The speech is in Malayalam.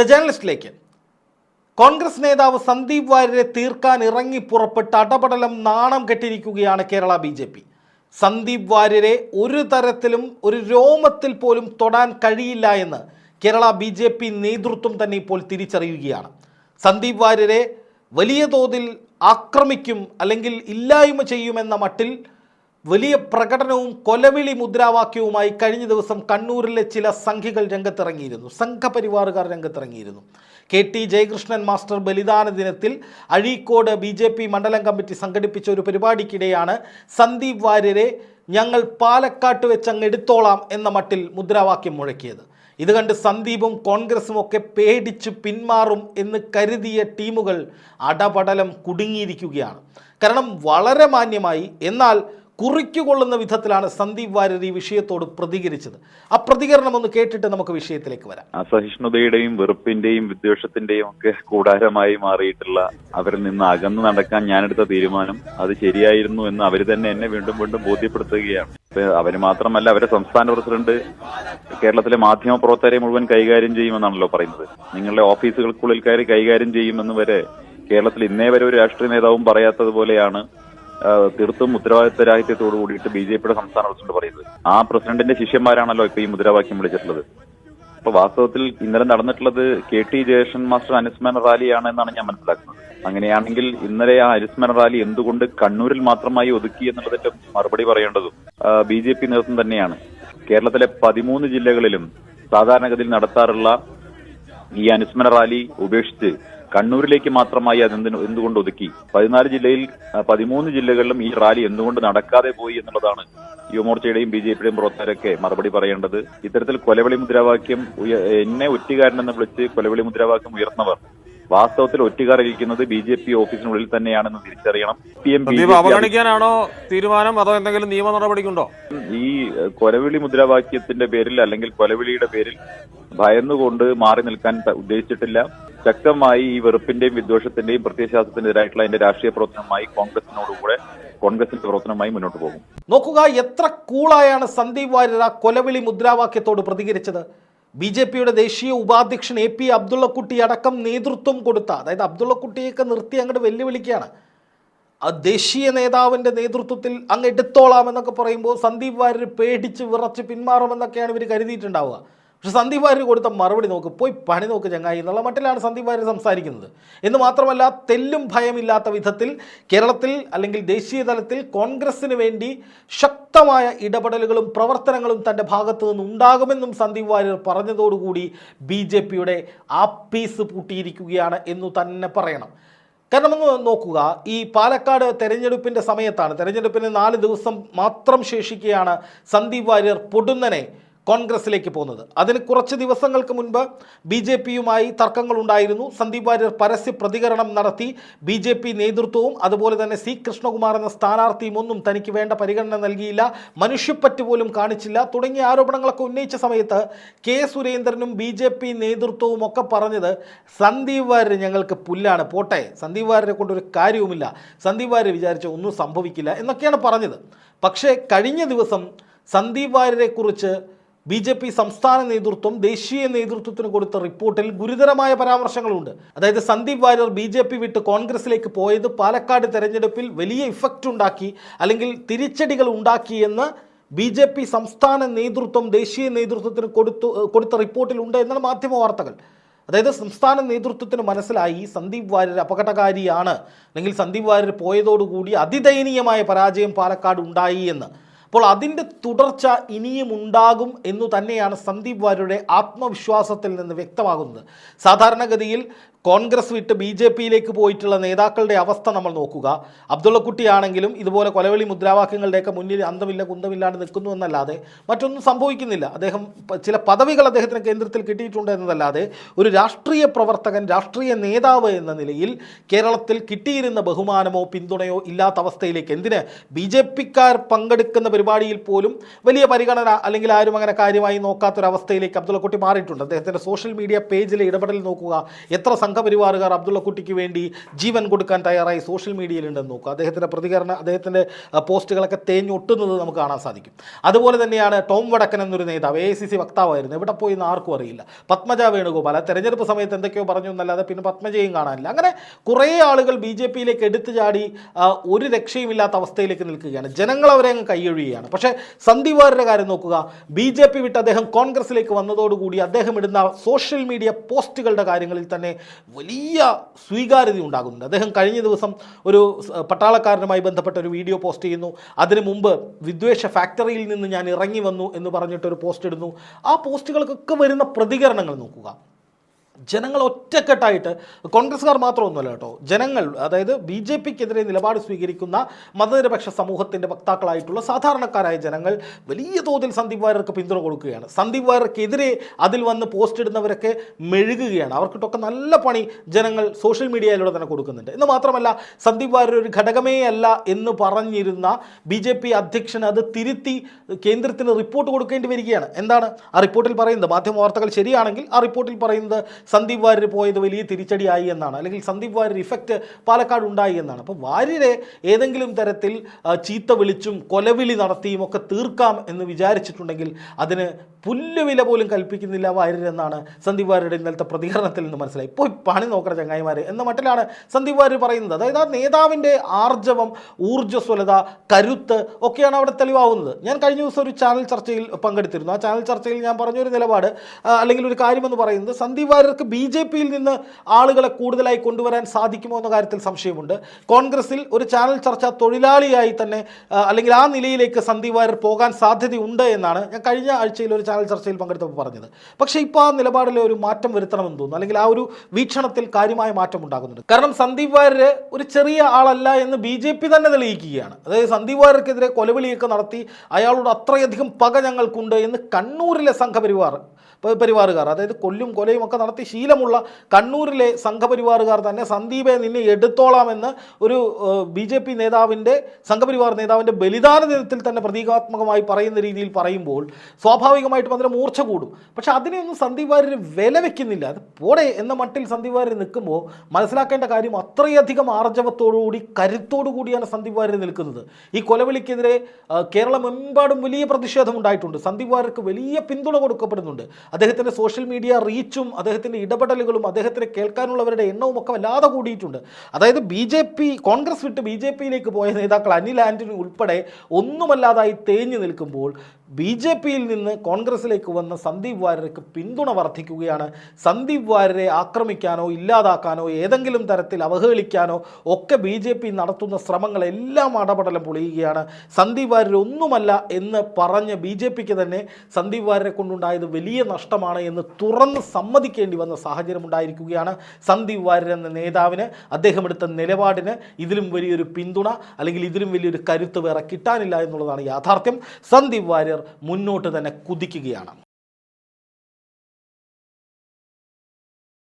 ദ ജേർണലിസ്റ്റിലേക്ക് കോൺഗ്രസ് നേതാവ് സന്ദീപ് വാര്യരെ തീർക്കാൻ ഇറങ്ങി പുറപ്പെട്ട് അടപടലം നാണം കെട്ടിരിക്കുകയാണ് Kerala B J P. Sandeep വാര്യരെ ഒരു തരത്തിലും ഒരു രോമത്തിൽ പോലും തൊടാൻ കഴിയില്ല എന്ന് കേരള ബി ജെ പി നേതൃത്വം തന്നെ ഇപ്പോൾ തിരിച്ചറിയുകയാണ്. സന്ദീപ് വാര്യരെ വലിയ തോതിൽ ആക്രമിക്കും അല്ലെങ്കിൽ ഇല്ലായ്മ ചെയ്യുമെന്ന മട്ടിൽ വലിയ പ്രകടനവും കൊലവിളി മുദ്രാവാക്യവുമായി കഴിഞ്ഞ ദിവസം കണ്ണൂരിലെ ചില സംഘികൾ രംഗത്തിറങ്ങിയിരുന്നു. സംഘപരിവാറുകാർ രംഗത്തിറങ്ങിയിരുന്നു. കെ ടി ജയകൃഷ്ണൻ മാസ്റ്റർ ബലിദാന ദിനത്തിൽ അഴീക്കോട് ബി ജെ പി മണ്ഡലം കമ്മിറ്റി സംഘടിപ്പിച്ച ഒരു പരിപാടിക്കിടെയാണ് സന്ദീപ് വാര്യരെ ഞങ്ങൾ പാലക്കാട്ട് വെച്ച് അങ്ങ് എടുത്തോളാം എന്ന മട്ടിൽ മുദ്രാവാക്യം മുഴക്കിയത്. ഇത് കണ്ട് സന്ദീപും കോൺഗ്രസും ഒക്കെ പേടിച്ച് പിന്മാറും എന്ന് കരുതിയ ടീമുകൾ അടപടലം കുടുങ്ങിയിരിക്കുകയാണ്. കാരണം വളരെ മാന്യമായി എന്നാൽ കുറിക്കുകൊള്ളുന്ന വിധത്തിലാണ് സന്ദീപ് വാര്യർ ഈ വിഷയത്തോട് പ്രതികരിച്ചത്. ആ പ്രതികരണം ഒന്ന് കേട്ടിട്ട് നമുക്ക് വിഷയത്തിലേക്ക് വരാം. അസഹിഷ്ണുതയുടെയും വെറുപ്പിന്റെയും വിദ്വേഷത്തിന്റെയും ഒക്കെ കൂടാരമായി മാറിയിട്ടുള്ള അവരിൽ നിന്ന് അകന്നു നടക്കാൻ ഞാനെടുത്ത തീരുമാനം അത് ശരിയായിരുന്നു എന്ന് അവർ തന്നെ എന്നെ വീണ്ടും വീണ്ടും ബോധ്യപ്പെടുത്തുകയാണ്. അവർ മാത്രമല്ല അവരെ സംസ്ഥാന പ്രസിഡന്റ് കേരളത്തിലെ മാധ്യമ പ്രവർത്തകരെ മുഴുവൻ കൈകാര്യം ചെയ്യുമെന്നാണല്ലോ പറയുന്നത്. നിങ്ങളുടെ ഓഫീസുകൾക്കുള്ളിൽ കയറി കൈകാര്യം ചെയ്യുമെന്ന് വരെ കേരളത്തിൽ ഇന്നേ വരെ ഒരു രാഷ്ട്രീയ നേതാവും പറയാത്തതുപോലെയാണ് തീർത്തും ഉത്തരവാദിത്തരാഹിത്യത്തോടു കൂടിയിട്ട് ബി ജെ പിയുടെ സംസ്ഥാന പ്രസിഡന്റ് പറയുന്നത്. ആ പ്രസിഡന്റിന്റെ ശിഷ്യന്മാരാണല്ലോ ഇപ്പൊ ഈ മുദ്രാവാക്യം വിളിച്ചിട്ടുള്ളത്. അപ്പൊ വാസ്തവത്തിൽ ഇന്നലെ നടന്നിട്ടുള്ളത് കെ ടി ജയകൃഷ്ണൻ മാസ്റ്റർ അനുസ്മരണ റാലിയാണ് എന്നാണ് ഞാൻ മനസ്സിലാക്കുന്നത്. അങ്ങനെയാണെങ്കിൽ ഇന്നലെ ആ അനുസ്മരണ റാലി എന്തുകൊണ്ട് കണ്ണൂരിൽ മാത്രമായി ഒതുക്കി എന്നുള്ളതിന്റെ മറുപടി പറയേണ്ടതും ബി ജെ പി നേതൃത്വം തന്നെയാണ്. കേരളത്തിലെ പതിമൂന്ന് ജില്ലകളിലും സാധാരണഗതിയിൽ നടത്താറുള്ള ഈ അനുസ്മരണ റാലി ഉപേക്ഷിച്ച് കണ്ണൂരിലേക്ക് മാത്രമായി അത് എന്തിനു എന്തുകൊണ്ട് ഒതുക്കി? പതിനാല് ജില്ലയിൽ പതിമൂന്ന് ജില്ലകളിലും ഈ റാലി എന്തുകൊണ്ട് നടക്കാതെ പോയി എന്നുള്ളതാണ് യുവമോർച്ചയുടെയും ബി ജെ പിയുടെയും പ്രവർത്തകരൊക്കെ മറുപടി പറയേണ്ടത്. ഇത്തരത്തിൽ കൊലവിളി മുദ്രാവാക്യം എന്നെ ഒറ്റുകാരനെന്ന് വിളിച്ച് കൊലവിളി മുദ്രാവാക്യം ഉയർന്നവർ വാസ്തവത്തിൽ ഒറ്റുകാരിക്കുന്നത് ബി ജെ പി ഓഫീസിനുള്ളിൽ തന്നെയാണെന്ന് തിരിച്ചറിയണം. പി എം അവഗണിക്കാനാണോ തീരുമാനം? അതോ എന്തെങ്കിലും നിയമ നടപടിക്കുണ്ടോ? ഈ കൊലവിളി മുദ്രാവാക്യത്തിന്റെ പേരിൽ അല്ലെങ്കിൽ കൊലവിളിയുടെ പേരിൽ ഭയന്നുകൊണ്ട് മാറി നിൽക്കാൻ ഉദ്ദേശിച്ചിട്ടില്ല. ശക്തമായി ഈ വെറുപ്പിന്റെയും വിദ്വേഷത്തിന്റെയും പ്രത്യയശാസ്ത്രത്തിനെതിരായിട്ടുള്ള അതിന്റെ രാഷ്ട്രീയ പ്രവർത്തനമായി കോൺഗ്രസിനോടുകൂടെ കോൺഗ്രസിന്റെ പ്രവർത്തനമായി മുന്നോട്ട് പോകും. നോക്കുക എത്ര കൂളായാണ് സന്ദീപ് വാര്യർ ആ കൊലവിളി മുദ്രാവാക്യത്തോട് പ്രതികരിച്ചത്? ബി ജെ പിയുടെ ദേശീയ ഉപാധ്യക്ഷൻ എ പി അബ്ദുള്ളക്കുട്ടി അടക്കം നേതൃത്വം കൊടുത്ത അതായത് അബ്ദുള്ളക്കുട്ടിയൊക്കെ നിർത്തി അങ്ങോട്ട് വെല്ലുവിളിക്കുകയാണ്. ആ ദേശീയ നേതാവിന്റെ നേതൃത്വത്തിൽ അങ്ങ് എടുത്തോളാം എന്നൊക്കെ പറയുമ്പോൾ സന്ദീപ് വാര്യർ പേടിച്ച് വിറച്ച് പിന്മാറുമെന്നൊക്കെയാണ് ഇവർ കരുതിയിട്ടുണ്ടാവുക. പക്ഷെ സന്ദീപ് വാര്യർ കൊടുത്ത മറുപടി നോക്ക് പോയി പണി നോക്ക് ചങ്ങായി എന്നുള്ള മട്ടിലാണ് സന്ദീപ് വാര്യർ സംസാരിക്കുന്നത്. എന്ന് മാത്രമല്ല തെല്ലും ഭയമില്ലാത്ത വിധത്തിൽ കേരളത്തിൽ അല്ലെങ്കിൽ ദേശീയ തലത്തിൽ കോൺഗ്രസിന് വേണ്ടി ശക്തമായ ഇടപെടലുകളും പ്രവർത്തനങ്ങളും തന്റെ ഭാഗത്തു നിന്ന് ഉണ്ടാകുമെന്നും സന്ദീപ് വാര്യർ പറഞ്ഞതോടുകൂടി ബി ജെ പിയുടെ പീസ് പൂട്ടിയിരിക്കുകയാണ് എന്നു തന്നെ പറയണം. കാരണം ഒന്ന് നോക്കുക ഈ പാലക്കാട് തെരഞ്ഞെടുപ്പിന്റെ സമയത്താണ് തെരഞ്ഞെടുപ്പിന് നാല് ദിവസം മാത്രം ശേഷിക്കുകയാണ് സന്ദീപ് വാര്യർ പൊടുന്നനെ കോൺഗ്രസിലേക്ക് പോകുന്നത്. അതിന് കുറച്ച് ദിവസങ്ങൾക്ക് മുൻപ് ബി ജെ പിയുമായി തർക്കങ്ങളുണ്ടായിരുന്നു. സന്ദീപ് വാര്യർ പരസ്യ പ്രതികരണം നടത്തി ബി ജെ പി നേതൃത്വവും അതുപോലെ തന്നെ സി കൃഷ്ണകുമാർ എന്ന സ്ഥാനാർത്ഥിയും ഒന്നും തനിക്ക് വേണ്ട പരിഗണന നൽകിയില്ല. മനുഷ്യപ്പറ്റ് പോലും കാണിച്ചില്ല. തുടങ്ങിയ ആരോപണങ്ങളൊക്കെ ഉന്നയിച്ച സമയത്ത് കെ സുരേന്ദ്രനും ബി ജെ പി നേതൃത്വവും ഒക്കെ പറഞ്ഞത് സന്ദീപ് വാര്യർ ഞങ്ങൾക്ക് പുല്ലാണ് പോട്ടെ. സന്ദീപ് വാര്യരെ കൊണ്ടൊരു കാര്യവുമില്ല. സന്ദീപ് വാര്യർ വിചാരിച്ച ഒന്നും സംഭവിക്കില്ല എന്നൊക്കെയാണ് പറഞ്ഞത്. പക്ഷേ കഴിഞ്ഞ ദിവസം സന്ദീപ് വാര്യരെക്കുറിച്ച് ബി ജെ പി സംസ്ഥാന നേതൃത്വം ദേശീയ നേതൃത്വത്തിന് കൊടുത്ത റിപ്പോർട്ടിൽ ഗുരുതരമായ പരാമർശങ്ങളുണ്ട്. അതായത് Sandeep Warrier B J P വിട്ട് കോൺഗ്രസിലേക്ക് പോയത് പാലക്കാട് തെരഞ്ഞെടുപ്പിൽ വലിയ ഇഫക്റ്റ് ഉണ്ടാക്കി അല്ലെങ്കിൽ തിരിച്ചടികൾ ഉണ്ടാക്കിയെന്ന് ബി ജെ പി സംസ്ഥാന നേതൃത്വം ദേശീയ നേതൃത്വത്തിന് കൊടുത്തു കൊടുത്ത റിപ്പോർട്ടിലുണ്ട് എന്നാണ് മാധ്യമ വാർത്തകൾ. അതായത് സംസ്ഥാന നേതൃത്വത്തിന് മനസ്സിലായി സന്ദീപ് വാര്യർ അപകടകാരിയാണ്. അല്ലെങ്കിൽ സന്ദീപ് വാര്യർ പോയതോടുകൂടി അതിദയനീയമായ പരാജയം പാലക്കാട് ഉണ്ടായി എന്ന്. അപ്പോൾ അതിന്റെ തുടർച്ച ഇനിയും ഉണ്ടാകും എന്നു തന്നെയാണ് സന്ദീപ് വാര്യരുടെ ആത്മവിശ്വാസത്തിൽ നിന്ന് വ്യക്തമാകുന്നത്. സാധാരണഗതിയിൽ കോൺഗ്രസ് വിട്ട് ബി ജെ പിയിലേക്ക് പോയിട്ടുള്ള നേതാക്കളുടെ അവസ്ഥ നമ്മൾ നോക്കുക. അബ്ദുള്ളക്കുട്ടിയാണെങ്കിലും ഇതുപോലെ കൊലവിളി മുദ്രാവാക്യങ്ങളുടെയൊക്കെ മുന്നിൽ അന്തമില്ല കുന്തമില്ലാണ്ട് നിൽക്കുന്നു എന്നല്ലാതെ മറ്റൊന്നും സംഭവിക്കുന്നില്ല. അദ്ദേഹം ചില പദവികൾ അദ്ദേഹത്തിന് കേന്ദ്രത്തിൽ കിട്ടിയിട്ടുണ്ട് എന്നതല്ലാതെ ഒരു രാഷ്ട്രീയ പ്രവർത്തകൻ രാഷ്ട്രീയ നേതാവ് എന്ന നിലയിൽ കേരളത്തിൽ കിട്ടിയിരുന്ന ബഹുമാനമോ പിന്തുണയോ ഇല്ലാത്ത അവസ്ഥയിലേക്ക് എന്തിന് ബി ജെ പിക്കാർ പങ്കെടുക്കുന്ന പരിപാടിയിൽ പോലും വലിയ പരിഗണന അല്ലെങ്കിൽ ആരും അങ്ങനെ കാര്യമായി നോക്കാത്തൊരവസ്ഥയിലേക്ക് അബ്ദുള്ളക്കുട്ടി മാറിയിട്ടുണ്ട്. അദ്ദേഹത്തിന്റെ സോഷ്യൽ മീഡിയ പേജിലെ ഇടപെടൽ നോക്കുക. എത്ര സംഘപരിവാറുകാർ അബ്ദുള്ളക്കുട്ടിക്ക് വേണ്ടി ജീവൻ കൊടുക്കാൻ തയ്യാറായി സോഷ്യൽ മീഡിയയിലുണ്ടെന്ന് നോക്കുക. അദ്ദേഹത്തിന്റെ പ്രതികരണം അദ്ദേഹത്തിന്റെ പോസ്റ്റുകളൊക്കെ തേഞ്ഞൊട്ടുന്നത് നമുക്ക് കാണാൻ സാധിക്കും. അതുപോലെ തന്നെയാണ് ടോം വടക്കൻ എന്നൊരു നേതാവ് എ സി സി വക്താവായിരുന്നു. എവിടെ പോയി എന്ന് ആർക്കും അറിയില്ല. പത്മജ വേണുഗോപാൽ തെരഞ്ഞെടുപ്പ് സമയത്ത് എന്തൊക്കെയോ പറഞ്ഞു എന്നല്ലാതെ പിന്നെ പത്മജയും കാണാനില്ല. അങ്ങനെ കുറേ ആളുകൾ ബി ജെ പിയിലേക്ക് എടുത്തു ചാടി ഒരു രക്ഷയുമില്ലാത്ത അവസ്ഥയിലേക്ക് നിൽക്കുകയാണ്. ജനങ്ങൾ അവരെ അങ്ങ് കൈയൊഴിയുകയാണ്. പക്ഷേ സന്ദീപ് കാര്യം നോക്കുക. ബി ജെ പി വിട്ട് അദ്ദേഹം കോൺഗ്രസിലേക്ക് വന്നതോടുകൂടി അദ്ദേഹം ഇടുന്ന സോഷ്യൽ മീഡിയ പോസ്റ്റുകളുടെ കാര്യങ്ങളിൽ തന്നെ വലിയ സ്വീകാര്യത ഉണ്ടാകുന്നുണ്ട്. അദ്ദേഹം കഴിഞ്ഞ ദിവസം ഒരു പട്ടാളക്കാരനുമായി ബന്ധപ്പെട്ട ഒരു വീഡിയോ പോസ്റ്റ് ചെയ്യുന്നു. അതിനു മുമ്പ് വിദ്വേഷ ഫാക്ടറിയിൽ നിന്ന് ഞാൻ ഇറങ്ങി വന്നു എന്ന് പറഞ്ഞിട്ടൊരു പോസ്റ്റ് ഇടുന്നു. ആ പോസ്റ്റുകൾക്കൊക്കെ വരുന്ന പ്രതികരണങ്ങൾ നോക്കുക. ജനങ്ങൾ ഒറ്റക്കെട്ടായിട്ട് കോൺഗ്രസ്സുകാർ മാത്രമൊന്നുമല്ല കേട്ടോ. ജനങ്ങൾ അതായത് ബി ജെ പിക്കെതിരെ നിലപാട് സ്വീകരിക്കുന്ന മതനിരപക്ഷ സമൂഹത്തിന്റെ വക്താക്കളായിട്ടുള്ള സാധാരണക്കാരായ ജനങ്ങൾ വലിയ തോതിൽ സന്ദീപ് വാര്യർക്ക് പിന്തുണ കൊടുക്കുകയാണ്. സന്ദീപ് വാര്യർക്കെതിരെ അതിൽ വന്ന് പോസ്റ്റ് ഇടുന്നവരൊക്കെ മെഴുകുകയാണ്. അവർക്കിട്ടൊക്കെ നല്ല പണി ജനങ്ങൾ സോഷ്യൽ മീഡിയയിലൂടെ തന്നെ കൊടുക്കുന്നുണ്ട്. എന്ന് മാത്രമല്ല സന്ദീപ് വാര്യർ ഒരു ഘടകമേ അല്ല എന്ന് പറഞ്ഞിരുന്ന ബി ജെ പി അധ്യക്ഷൻ അത് തിരുത്തി കേന്ദ്രത്തിന് റിപ്പോർട്ട് കൊടുക്കേണ്ടി വരികയാണ്. എന്താണ്? ആ റിപ്പോർട്ടിൽ പറയുന്നത്. മാധ്യമ വാർത്തകൾ ശരിയാണെങ്കിൽ ആ റിപ്പോർട്ടിൽ പറയുന്നത് സന്ദീപ് വാര്യർ പോയത് വലിയ തിരിച്ചടിയായി എന്നാണ്. അല്ലെങ്കിൽ സന്ദീപ് വാര്യർ ഇഫക്റ്റ് പാലക്കാട് ഉണ്ടായി എന്നാണ്. അപ്പോൾ വാര്യരെ ഏതെങ്കിലും തരത്തിൽ ചീത്ത വിളിച്ചും കൊലവിളി നടത്തിയും ഒക്കെ തീർക്കാം എന്ന് വിചാരിച്ചിട്ടുണ്ടെങ്കിൽ അതിന് പുല്ലുവില പോലും കൽപ്പിക്കുന്നില്ല വാര്യർ എന്നാണ് സന്ദീപ് വാര്യരുടെ ഇന്നലത്തെ പ്രതികരണത്തിൽ നിന്ന് മനസ്സിലായി. ഇപ്പോൾ പണി നോക്കണ ചങ്ങായിമാർ എന്ന മട്ടിലാണ് സന്ദീപ് വാര്യർ പറയുന്നത്. അതായത് ആ നേതാവിന്റെ ആർജവം ഊർജസ്വലത കരുത്ത് ഒക്കെയാണ് അവിടെ തെളിവാവുന്നത്. ഞാൻ കഴിഞ്ഞ ദിവസം ഒരു ചാനൽ ചർച്ചയിൽ പങ്കെടുത്തിരുന്നു. ആ ചാനൽ ചർച്ചയിൽ ഞാൻ പറഞ്ഞൊരു നിലപാട് അല്ലെങ്കിൽ ഒരു കാര്യമെന്ന് പറയുന്നത് സന്ദീപ് വാര്യർക്ക് ബി ജെ പിയിൽ നിന്ന് ആളുകളെ കൂടുതലായി കൊണ്ടുവരാൻ സാധിക്കുമോ എന്ന കാര്യത്തിൽ സംശയമുണ്ട്. കോൺഗ്രസിൽ ഒരു ചാനൽ ചർച്ച തൊഴിലാളിയായി തന്നെ അല്ലെങ്കിൽ ആ നിലയിലേക്ക് സന്ദീപ് വാര്യർ പോകാൻ സാധ്യതയുണ്ട് എന്നാണ് ഞാൻ കഴിഞ്ഞ ആഴ്ചയിൽ ഒരു ചാനൽ ചർച്ചയിൽ പങ്കെടുത്തപ്പോൾ പറഞ്ഞത്. പക്ഷേ ഇപ്പോൾ ആ നിലപാടിൽ ഒരു മാറ്റം വരുത്തണമെന്ന് തോന്നുന്നു. അല്ലെങ്കിൽ ആ ഒരു വീക്ഷണത്തിൽ കാര്യമായ മാറ്റം ഉണ്ടാകുന്നുണ്ട്. കാരണം സന്ദീപ് വാര്യർ ഒരു ചെറിയ ആളല്ല എന്ന് ബി ജെ പി തന്നെ തെളിയിക്കുകയാണ്. അതായത് സന്ദീപ് വാര്യർക്കെതിരെ കൊലവിളിയൊക്കെ നടത്തി അയാളോട് അത്രയധികം പക ഞങ്ങൾക്കുണ്ട് എന്ന് കണ്ണൂരിലെ സംഘപരിവാർ പരിവാറുകാർ അതായത് കൊല്ലും കൊലയും ഒക്കെ നടത്തി ശീലമുള്ള കണ്ണൂരിലെ സംഘപരിവാറുകാർ തന്നെ സന്ദീപെ നിന്നെ എടുത്തോളാമെന്ന് ഒരു ബി ജെ പി നേതാവിന്റെ സംഘപരിവാർ നേതാവിന്റെ ബലിദാന ദിനത്തിൽ തന്നെ പ്രതീകാത്മകമായി പറയുന്ന രീതിയിൽ പറയുമ്പോൾ സ്വാഭാവികമായിട്ടും അതിന് മൂർച്ച കൂടും. പക്ഷേ അതിനെയൊന്നും സന്ദീപ് വാര്യർ വില വെക്കുന്നില്ല. അത് പോടെ എന്ന മട്ടിൽ സന്ദീപ് വാര്യർ നിൽക്കുമ്പോൾ മനസ്സിലാക്കേണ്ട കാര്യം അത്രയധികം ആർജവത്തോടുകൂടി കരുത്തോടു കൂടിയാണ് സന്ദീപ് വാര്യർ നിൽക്കുന്നത്. ഈ കൊലവിളിക്കെതിരെ കേരളമെമ്പാടും വലിയ പ്രതിഷേധം ഉണ്ടായിട്ടുണ്ട് സന്ദീപ് വാര്യർക്ക് വലിയ പിന്തുണ കൊടുക്കപ്പെടുന്നുണ്ട്. അദ്ദേഹത്തിന്റെ സോഷ്യൽ മീഡിയ റീച്ചും അദ്ദേഹത്തിന്റെ ഇടപെടലുകളും അദ്ദേഹത്തിന് കേൾക്കാനുള്ളവരുടെ എണ്ണവും ഒക്കെ വല്ലാതെ കൂടിയിട്ടുണ്ട്. അതായത് ബി ജെ പി കോൺഗ്രസ് വിട്ട് ബി ജെ പിയിലേക്ക് പോയ നേതാക്കൾ അനിൽ ആന്റണി ഉൾപ്പെടെ ഒന്നുമല്ലാതായി തേഞ്ഞു നിൽക്കുമ്പോൾ ബി ജെ പിയിൽ നിന്ന് കോൺഗ്രസിലേക്ക് വന്ന സന്ദീപ് വാര്യർക്ക് പിന്തുണ വർദ്ധിക്കുകയാണ്. സന്ദീപ് വാര്യരെ ആക്രമിക്കാനോ ഇല്ലാതാക്കാനോ ഏതെങ്കിലും തരത്തിൽ അവഹേളിക്കാനോ ഒക്കെ ബി ജെ പി നടത്തുന്ന ശ്രമങ്ങളെല്ലാം അടപടലം പൊളിയുകയാണ്. സന്ദീപ് വാര്യർ ഒന്നുമല്ല എന്ന് പറഞ്ഞ് ബി ജെ പിക്ക് തന്നെ സന്ദീപ് വാര്യരെ കൊണ്ടുണ്ടായത് വലിയ നഷ്ടമാണ് എന്ന് തുറന്ന് സമ്മതിക്കേണ്ടി വന്ന സാഹചര്യം ഉണ്ടായിരിക്കുകയാണ് സന്ദീപ് വാര്യർ എന്ന നേതാവിന്. അദ്ദേഹം എടുത്ത നിലപാടിന് ഇതിലും വലിയൊരു പിന്തുണ അല്ലെങ്കിൽ ഇതിലും വലിയൊരു കരുത്ത് വേറെ കിട്ടാനില്ല എന്നുള്ളതാണ് യാഥാർത്ഥ്യം. സന്ദീപ് വാര്യർ മുന്നോട്ട് തന്നെ കുതിക്കുകയാണ്.